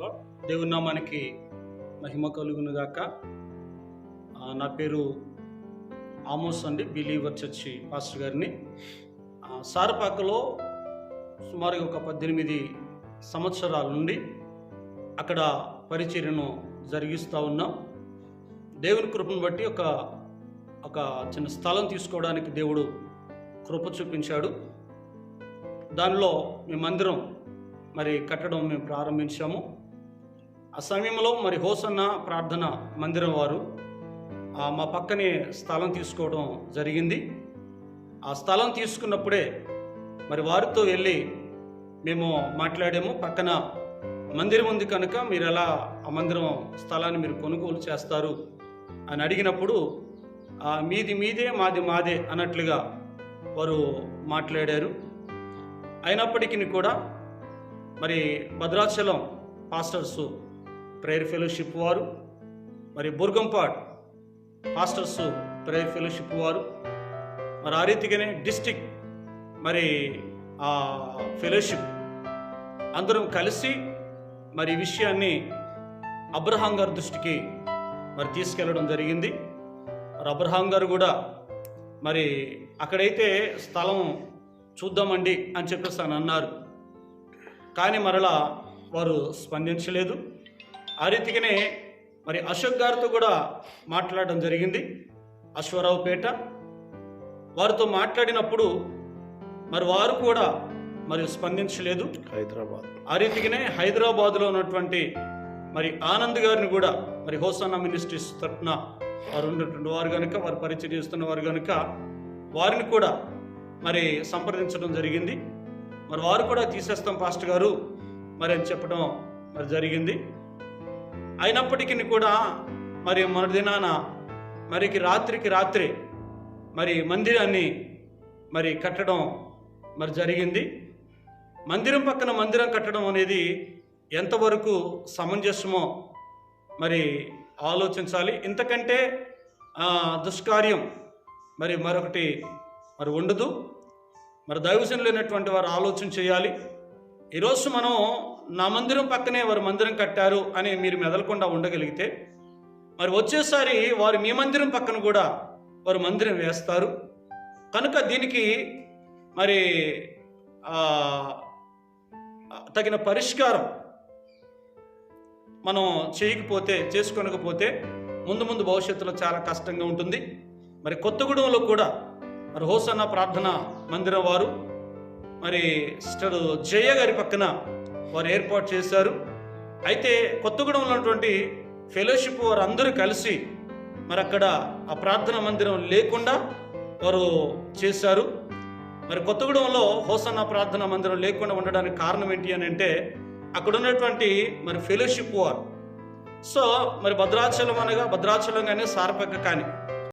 Lord దేవుని నామానికి మహిమ కలుగును గాక నా పేరు ఆమోస్ అండి బిలీవర్ చర్చి పాస్టర్ గారిని. సారపాకలో సుమారుగా ఒక పద్దెనిమిది సంవత్సరాల నుండి అక్కడ పరిచర్యను జరిగిస్తూ ఉన్నాం. దేవుని కృపను బట్టి ఒక ఒక చిన్న స్థలం తీసుకోవడానికి దేవుడు కృప చూపించాడు. దానిలో మీ మందిరం మరి కట్టడం మేము ప్రారంభించాము. ఆ సమయంలో మరి హోసన్న ప్రార్థన మందిరం వారు మా పక్కనే స్థలం తీసుకోవడం జరిగింది. ఆ స్థలం తీసుకున్నప్పుడే మరి వారితో వెళ్ళి మేము మాట్లాడాము. పక్కన మందిరం ఉంది కనుక మీరు ఎలా ఆ మందిరం స్థలాన్ని మీరు కొనుగోలు చేస్తారు అని అడిగినప్పుడు ఆ, మీది మీదే మాది మాదే అన్నట్లుగా వారు మాట్లాడారు. అయినప్పటికీ కూడా మరి భద్రాచలం పాస్టర్స్ ప్రేయర్ ఫెలోషిప్ వారు మరి బుర్గంపాడ్ పాస్టర్స్ ప్రేయర్ ఫెలోషిప్ వారు మరి ఆ రీతిగానే డిస్టిక్ మరి ఆ ఫెలోషిప్ అందరం కలిసి మరి ఈ విషయాన్ని అబ్రహాం గారి దృష్టికి మరి తీసుకెళ్ళడం జరిగింది. మరి అబ్రహాం గారు కూడా మరి అక్కడైతే స్థలం చూద్దామండి అని చెప్పేసి అని అన్నారు. కానీ మరలా వారు స్పందించలేదు. ఆ రీతిగానే మరి అశోక్ గారితో కూడా మాట్లాడడం జరిగింది. అశ్వరావుపేట వారితో మాట్లాడినప్పుడు మరి వారు కూడా మరి స్పందించలేదు. హైదరాబాద్. ఆ రీతిగానే హైదరాబాద్లో ఉన్నటువంటి మరి ఆనంద్ గారిని కూడా మరి హోసానా మినిస్ట్రీస్ తరఫున వారు ఉన్నటువంటి వారు కనుక వారు పరిచయం చేస్తున్న వారు కనుక వారిని కూడా మరి సంప్రదించడం జరిగింది. మరి వారు కూడా తీసేస్తాం పాస్టర్ గారు మరి అని చెప్పడం మరి జరిగింది. అయినప్పటికీ కూడా మరి మరుదినాన మరికి రాత్రికి రాత్రి మరి మందిరాన్ని మరి కట్టడం మరి జరిగింది. మందిరం పక్కన మందిరం కట్టడం అనేది ఎంతవరకు సమంజసమో మరి ఆలోచించాలి. ఇంతకంటే ఆ, దుష్కార్యం మరి మరొకటి మరి ఉండదు. మరి దైవజనులు లేనటువంటి వారు ఆలోచన చేయాలి. ఈరోజు మనం నా మందిరం పక్కనే వారు మందిరం కట్టారు అని మీరు మెదలకుండా ఉండగలిగితే మరి వచ్చేసారి వారు మీ మందిరం పక్కన కూడా వారు మందిరం వేస్తారు. కనుక దీనికి మరి తగిన పరిష్కారం మనం చేయకపోతే చేసుకోనకపోతే ముందు ముందు భవిష్యత్తులో చాలా కష్టంగా ఉంటుంది. మరి కొత్తగూడెంలో కూడా మరి హోసన్న ప్రార్థన మందిరం వారు మరి సిస్టర్ జయ గారి పక్కన వారు ఏర్పాటు చేశారు. అయితే కొత్తగూడెంలో ఉన్నటువంటి ఫెలోషిప్ వారు అందరూ కలిసి మరి అక్కడ ఆ ప్రార్థన మందిరం లేకుండా వారు చేశారు. మరి కొత్తగూడెంలో హోసన్న ప్రార్థన మందిరం లేకుండా ఉండడానికి కారణం ఏంటి అని అంటే అక్కడ ఉన్నటువంటి మరి ఫెలోషిప్ వారు. సో మరి భద్రాచలం అనగా భద్రాచలం కానీ సారపక్క కానీ